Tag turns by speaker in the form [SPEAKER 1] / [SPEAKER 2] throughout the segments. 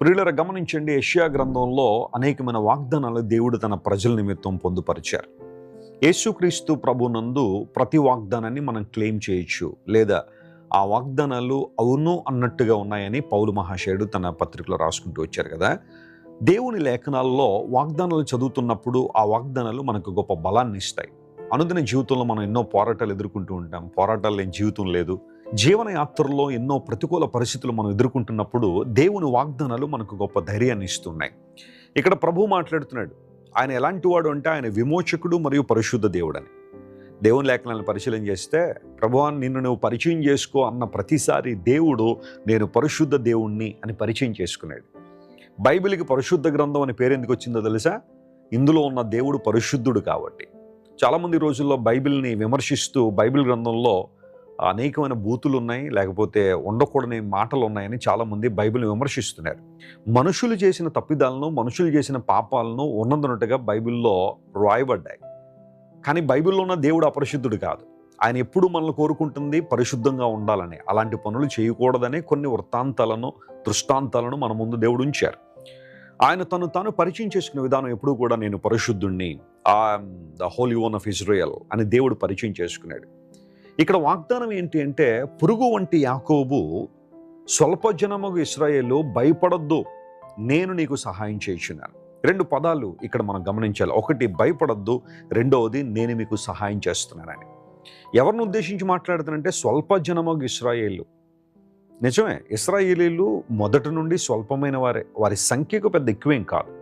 [SPEAKER 1] ప్రియులర గమనించండి యష్యా గ్రంథంలో అనేకమైన వాగ్దానాలు దేవుడు తన ప్రజల నిమిత్తం పొందుపరిచారు. యేసుక్రీస్తు ప్రభునందు ప్రతి వాగ్దానాన్ని మనం క్లెయిమ్ చేయొచ్చు. లేదా ఆ వాగ్దానాలు అవును అన్నట్టుగా ఉన్నాయని పౌలు మహాశయుడు తన పత్రికలో రాసుకుంటూ వచ్చారు కదా. దేవుని లేఖనాల్లో వాగ్దానాలు చదువుతున్నప్పుడు ఆ వాగ్దానాలు మనకు గొప్ప బలాన్ని ఇస్తాయి అనుదిన జీవితంలో మనం ఎన్నో పోరాటాలు ఎదుర్కొంటూ ఉంటాం. పోరాటాలు లేని జీవితం లేదు. జీవన యాత్రలో ఎన్నో ప్రతికూల పరిస్థితులు మనం ఎదుర్కొంటున్నప్పుడు దేవుని వాగ్దానాలు మనకు గొప్ప ధైర్యాన్ని ఇస్తున్నాయి. ఇక్కడ ప్రభు మాట్లాడుతున్నాడు. ఆయన ఎలాంటి వాడు అంటే ఆయన విమోచకుడు మరియు పరిశుద్ధ దేవుడని. దేవుని లేఖనాలను పరిశీలన చేస్తే ప్రభువాన్ని నిన్ను నువ్వు పరిచయం చేసుకో అన్న ప్రతిసారి దేవుడు నేను పరిశుద్ధ దేవుణ్ణి అని పరిచయం చేసుకున్నాడు. బైబిల్కి పరిశుద్ధ గ్రంథం అనే పేరు ఎందుకు వచ్చిందో తెలుసా? ఇందులో ఉన్న దేవుడు పరిశుద్ధుడు కాబట్టి. చాలామంది రోజుల్లో బైబిల్ని విమర్శిస్తూ బైబిల్ గ్రంథంలో అనేకమైన బూతులు ఉన్నాయి లేకపోతే ఉండకూడని మాటలు ఉన్నాయని చాలామంది బైబిల్ని విమర్శిస్తున్నారు. మనుషులు చేసిన తప్పిదాలను మనుషులు చేసిన పాపాలను ఉన్నదన్నట్టుగా బైబిల్లో రాయబడ్డాయి. కానీ బైబిల్లో ఉన్న దేవుడు అపరిశుద్ధుడు కాదు. ఆయన ఎప్పుడు మనల్ని కోరుకుంటుంది? పరిశుద్ధంగా ఉండాలని. అలాంటి పనులు చేయకూడదని కొన్ని వృత్తాంతాలను దృష్టాంతాలను మన ముందు దేవుడు ఉంచారు. ఆయన తను తాను పరిచయం చేసుకునే విధానం ఎప్పుడు కూడా నేను పరిశుద్ధుణ్ణి the holy one of Israel అని దేవుడు పరిచయం చేసుకున్నాడు. ఇక్కడ వాగ్దానం ఏంటి అంటే పురుగు వంటి యాకోబు స్వల్ప జనముగు ఇస్రాయేలు భయపడొద్దు నేను నీకు సహాయం చేస్తున్నాను రెండు పదాలు ఇక్కడ మనం గమనించాలి. ఒకటి భయపడొద్దు. రెండవది నేను మీకు సహాయం చేస్తున్నానని. ఎవరిని ఉద్దేశించి మాట్లాడుతానంటే స్వల్ప జనమగు ఇస్రాయేలు నిజమే ఇస్రాయేలీలు మొదటి నుండి స్వల్పమైన వారే. వారి సంఖ్యకు పెద్ద ఎక్కువేం కాదు.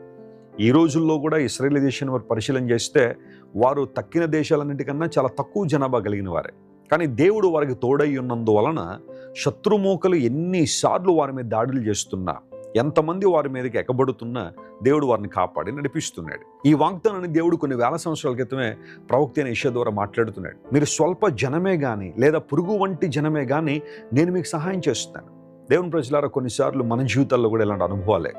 [SPEAKER 1] ఈ రోజుల్లో కూడా ఇస్రాయేలీ దేశాన్ని వారు పరిశీలన చేస్తే వారు తక్కిన దేశాలన్నిటికన్నా చాలా తక్కువ జనాభా కలిగిన వారే. కానీ దేవుడు వారికి తోడై ఉన్నందువలన శత్రుమూకలు ఎన్నిసార్లు వారి మీద దాడులు చేస్తున్నా ఎంతమంది వారి మీదకి ఎక్కబడుతున్నా దేవుడు వారిని కాపాడి నడిపిస్తున్నాడు. ఈ వాగ్దానాన్ని దేవుడు కొన్ని వేల సంవత్సరాల క్రితమే ప్రవక్త అయిన ఇష ద్వారా మాట్లాడుతున్నాడు. మీరు స్వల్ప జనమే కానీ లేదా పురుగు వంటి జనమే కానీ నేను మీకు సహాయం చేస్తున్నాను దేవుని ప్రజలారా కొన్నిసార్లు మన జీవితాల్లో కూడా ఇలాంటి అనుభవాలే.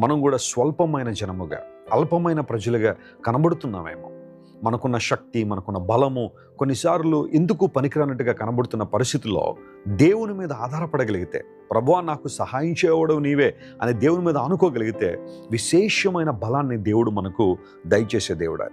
[SPEAKER 1] మనం కూడా స్వల్పమైన జనముగా అల్పమైన ప్రజలుగా కనబడుతున్నామేమో. మనకున్న శక్తి మనకున్న బలము కొన్నిసార్లు ఎందుకు పనికిరానట్టుగా కనబడుతున్న పరిస్థితుల్లో దేవుని మీద ఆధారపడగలిగితే ప్రభువా నాకు సహాయం చేయవడం నీవే అని దేవుని మీద అనుకోగలిగితే విశేషమైన బలాన్ని దేవుడు మనకు దయచేసే దేవుడు.